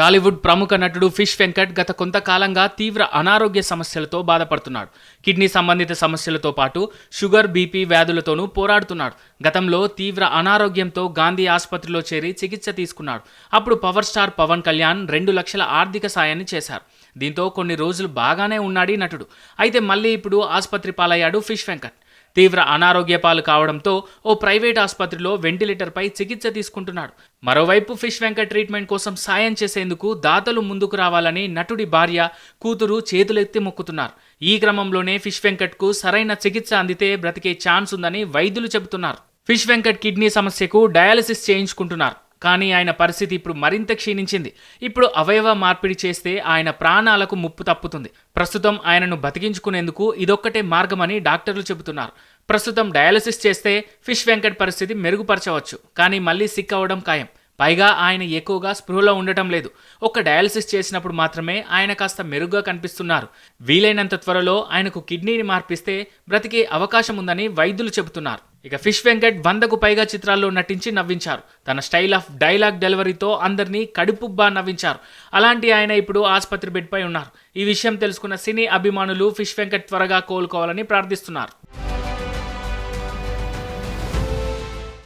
టాలీవుడ్ ప్రముఖ నటుడు ఫిష్ వెంకట్ గత కొంతకాలంగా తీవ్ర అనారోగ్య సమస్యలతో బాధపడుతున్నాడు. కిడ్నీ సంబంధిత సమస్యలతో పాటు షుగర్ బీపీ వ్యాధులతోనూ పోరాడుతున్నాడు. గతంలో తీవ్ర అనారోగ్యంతో గాంధీ ఆసుపత్రిలో చేరి చికిత్స తీసుకున్నాడు. అప్పుడు పవర్ స్టార్ పవన్ కళ్యాణ్ రెండు లక్షల ఆర్థిక సాయాన్ని చేశారు. దీంతో కొన్ని రోజులు బాగానే ఉన్నాడు నటుడు. అయితే మళ్ళీ ఇప్పుడు ఆసుపత్రి పాలయ్యాడు ఫిష్ వెంకట్. తీవ్ర అనారోగ్య పాలు కావడంతో ఓ ప్రైవేట్ ఆసుపత్రిలో వెంటిలేటర్పై చికిత్స తీసుకుంటున్నాడు. మరోవైపు ఫిష్ వెంకట్ ట్రీట్మెంట్ కోసం సాయం చేసేందుకు దాతలు ముందుకు రావాలని నటుడి భార్య కూతురు చేతులెత్తి మొక్కుతున్నారు. ఈ క్రమంలోనే ఫిష్ వెంకట్కు సరైన చికిత్స అందితే బ్రతికే ఛాన్స్ ఉందని వైద్యులు చెబుతున్నారు. ఫిష్ వెంకట్ కిడ్నీ సమస్యకు డయాలసిస్ చేయించుకుంటున్నారు. కానీ ఆయన పరిస్థితి ఇప్పుడు మరింత క్షీణించింది. ఇప్పుడు అవయవ మార్పిడి చేస్తే ఆయన ప్రాణాలకు ముప్పు తప్పుతుంది. ప్రస్తుతం ఆయనను బతికించుకునేందుకు ఇదొక్కటే మార్గమని డాక్టర్లు చెబుతున్నారు. ప్రస్తుతం డయాలసిస్ చేస్తే ఫిష్ వెంకట్ పరిస్థితి మెరుగుపరచవచ్చు కానీ మళ్ళీ సిక్ అవడం ఖాయం. పైగా ఆయన ఎక్కువగా స్పృహలో ఉండటం లేదు. ఒక్క డయాలసిస్ చేసినప్పుడు మాత్రమే ఆయన కాస్త మెరుగ్గా కనిపిస్తున్నారు. వీలైనంత త్వరలో ఆయనకు కిడ్నీని మార్పిస్తే బ్రతికే అవకాశం ఉందని వైద్యులు చెబుతున్నారు. ఇక ఫిష్ వెంకట్ వందకు పైగా చిత్రాల్లో నటించి నవ్వించారు. తన స్టైల్ ఆఫ్ డైలాగ్ డెలివరీతో అందరినీ కడుపుబ్బా నవ్వించారు. అలాంటి ఆయన ఇప్పుడు ఆసుపత్రి బెడ్పై ఉన్నారు. ఈ విషయం తెలుసుకున్న సినీ అభిమానులు ఫిష్ వెంకట్ త్వరగా కోలుకోవాలని ప్రార్థిస్తున్నారు.